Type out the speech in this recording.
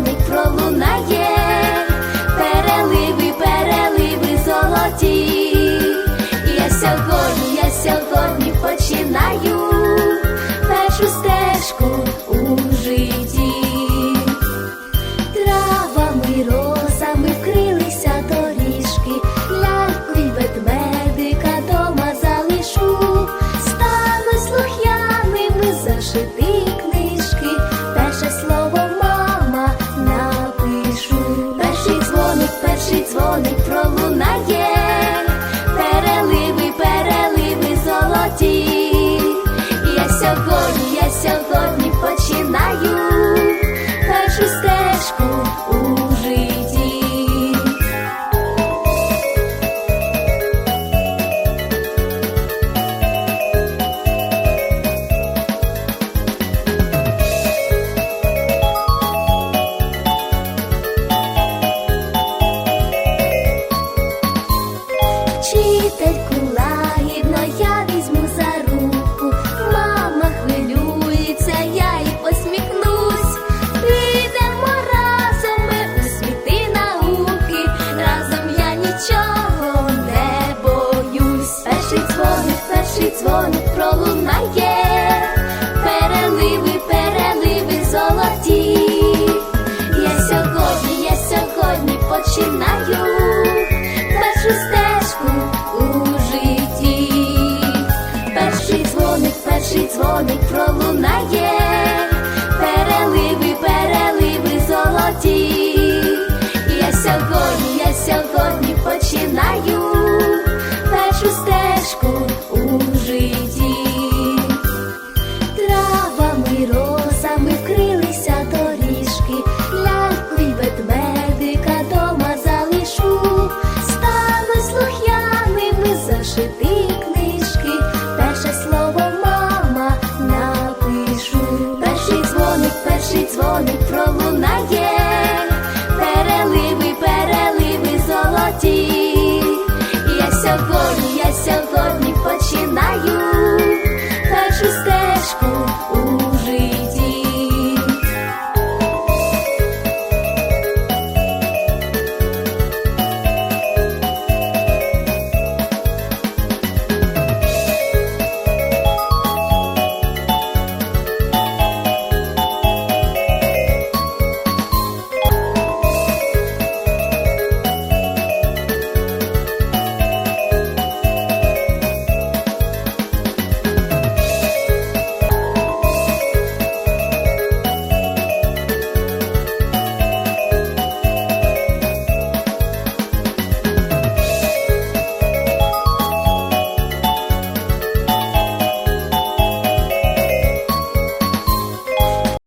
дзвоник пролунає, переливи, переливи золоті, я сьогодні.